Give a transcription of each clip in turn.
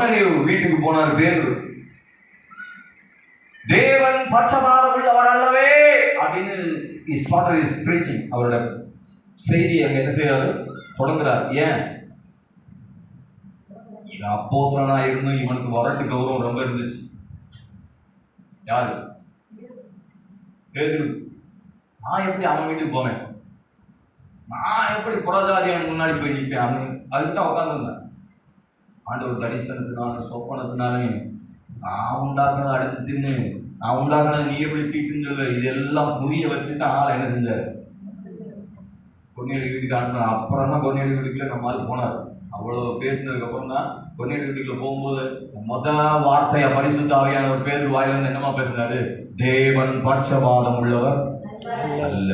கொர்நேலியு வீட்டுக்கு போனார் பேரு தேவன் பட்சபாதம் உள்ளவர் அல்லவே அப்படின்னு இஸ் ஸ்டார்டட் இஸ் பிரீச்சிங் அவரோட செய்தி அங்க என்ன செய்யறாரு தொடங்குறார். ஏன்? இது அப்போஸ்தலனா இருந்தும் இவனுக்கு வரட்டு கௌரவம் ரொம்ப இருந்துச்சு. யாரு? பேதுரு நான் எப்படி அவன் வீட்டுக்கு போனேன்? நான் எப்படி புறஜாதியன் முன்னாடி போய் நிற்பேன்? அவன் அதுக்கு தான் உட்காந்துருந்தேன் ஆண்டவர் தரிசனத்தினால சொப்பனத்தினாலே நான் உண்டாக்குனதை அடிச்சு தின்னு நான் உண்டாக்குனதை நீ எப்படி தீட்டுன்னு சொல்ல இதெல்லாம் புரிய வச்சுட்டு ஆள் என்ன செஞ்சார்? பொன்னியடி வீட்டுக்கு அனுப்பின அப்புறம் தான் பொன்னியடி வீட்டுக்குள்ள நம்ம ஆள் போனார். அவ்வளோ பேசினதுக்கப்புறம் தான் பொன்னியடி வீட்டுக்குள்ள போகும்போது முதல் வார்த்தையை பரிசுத்த ஆவியான ஒரு பேர் வாயில என்னமா பேசினாரு? தேவன் பட்சபாதம் உள்ளவர் அல்ல.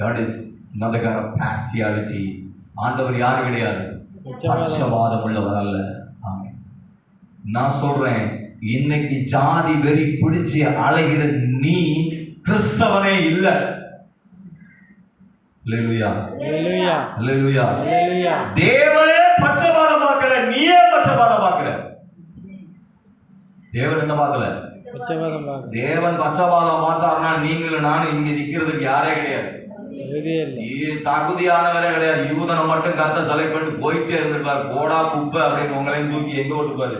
காட் இஸ் another பேசியாலிட்டி ஆண்டவர் யாரும் கிடையாது? பட்சபாதம் உள்ளவர் அல்ல. ஆமென். நான் சொல்றேன் இன்னைக்கு ஜாதி வெறி பிடிச்சு அலைகிற நீ கிறிஸ்தவனே இல்ல. தேவனே பட்சபாதம் பார்க்கல நீயே பட்சபாதம் பார்க்கல. தேவன் என்ன பார்க்கல? தேவன் பட்சபாதம் பார்த்தாருன்னா நீங்களும் நானும் இங்க நிக்கிறதுக்கு யாரே கிடையாது. தகுதியானவரே கிடையாது. யூதனை மட்டும் கத்த செலக்ட் பண்ணி போயிட்டே இருந்திருப்பார். போடா குப்பை அப்படின்னு உங்களையும் தூக்கி எங்க விட்டுப்பாரு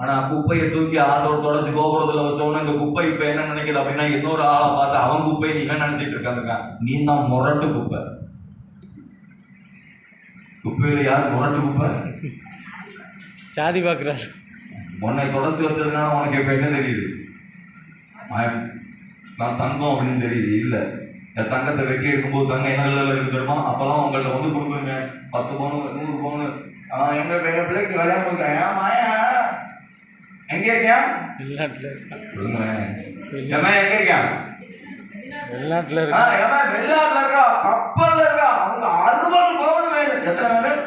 ஆனா குப்பையை தூக்கி ஆண்டோர் தொடச்சு கோபுரத்துல வச்சவன இந்த குப்பை இப்ப என்ன நினைக்குது அப்படின்னா இன்னொரு ஆளை பார்த்து அவன் குப்பை நீ என்ன நினைச்சிட்டு இருக்காங்க நீ தான் முரட்டு குப்பை. குப்பையில யார் முரட்டு குப்பை? சாதி பார்க்குறாரு உன்னை தொடச்சு வச்சதுனால உனக்கு இப்ப என்ன தெரியுது? நான் தங்கம் அப்படின்னு தெரியுது. இல்ல. இந்த தங்கத்தை வெட்டி எடுக்கும்போது தங்கம் என்ன கலர்ல இருக்கு தெரியுமா? அப்பெல்லாம் உங்கள்ட்ட வந்து கொடுக்குறீங்க பத்து பவுனு நூறு பவுனு. ஆஹ் எங்க எங்க பிள்ளைக்கு கல்யாணம் கொடுக்குறேன் ஏன் மாயா? எங்க இருக்கியா? வெளிநாட்டில் ஏமா எங்க இருக்கியா? வெளிநாட்டில் இருக்கா. ஏமா வெளிநாட்டுல இருக்கா? கப்பல்ல இருக்கா? அவங்க அறுபது பவுன் வேணும். எத்தனை வேணும்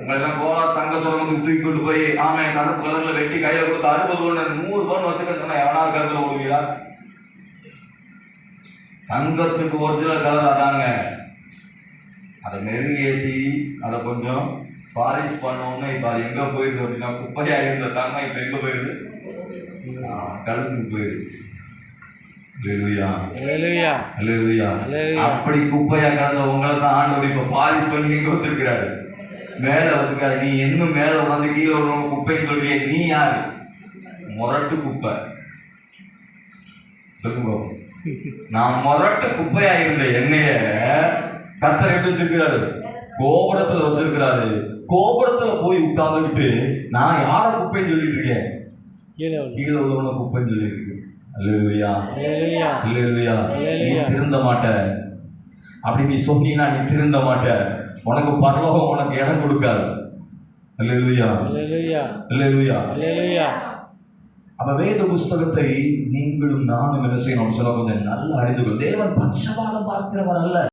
உங்களெல்லாம் கோலா தங்க சுரங்கத்துக்கு தூக்கி கொண்டு போய் ஆமே கருப்பு கலர்ல வெட்டி கையில கொடுத்து அறுபது பவுன் நூறு பவுன் வச்சுக்கணும் எவனாவது கருத்துல ஓடுவீங்களா தங்கத்துக்கு ஒரிஜினல் கலர் அதாங்க அதை மெருகேற்றி அதை கொஞ்சம் பாலிஷ் பண்ணோம்னா இப்போ அது எங்கே போயிடுது அப்படின்னா குப்பையா இருந்த தங்கம் இப்போ எங்கே போயிடுது கழுத்துக்கு போயிடுது. அப்படி குப்பையா கலந்த உங்களை தான் ஆண்டவர் இப்ப பாலிஷ் பண்ணி எங்க வச்சிருக்கிறாரு. மேல வச்சிருக்காரு. நீ இன்னும் மேல உட்காந்து கீழே உள்ளவங்க குப்பைன்னு சொல்றியே? நீ யாரு? முரட்டு குப்பை. சொல்லுங்க. நான் முரட்டு குப்பையா இருந்த என்னைய கத்தர் எப்படி வச்சிருக்கிறாரு? கோபுரத்துல வச்சிருக்கிறாரு. கோபுரத்துல போய் உட்கார்ந்துக்கிட்டு நான் யார குப்பைன்னு சொல்லிட்டு இருக்கேன்? கீழே உள்ளவன குப்பைன்னு சொல்லிட்டு இருக்கேன். ஹalleluya அல்லேலூயா. நீ. திருந்த மாட்ட. அப்படி நீ சொன்னீன்னா நீ திருந்த மாட்ட. உனக்கு பரலோகம் உனக்கு இடம் கொடுக்காது. ஹalleluya அல்லேலூயா. ஹalleluya அப்ப வேத புஸ்தகத்தை நீங்களும் நானும் என்ன செய்யணும் சொல்ல கொஞ்சம் நல்லா அறிந்து கொள். தேவன் பட்சபாதம் பார்க்கிறவர் அல்ல.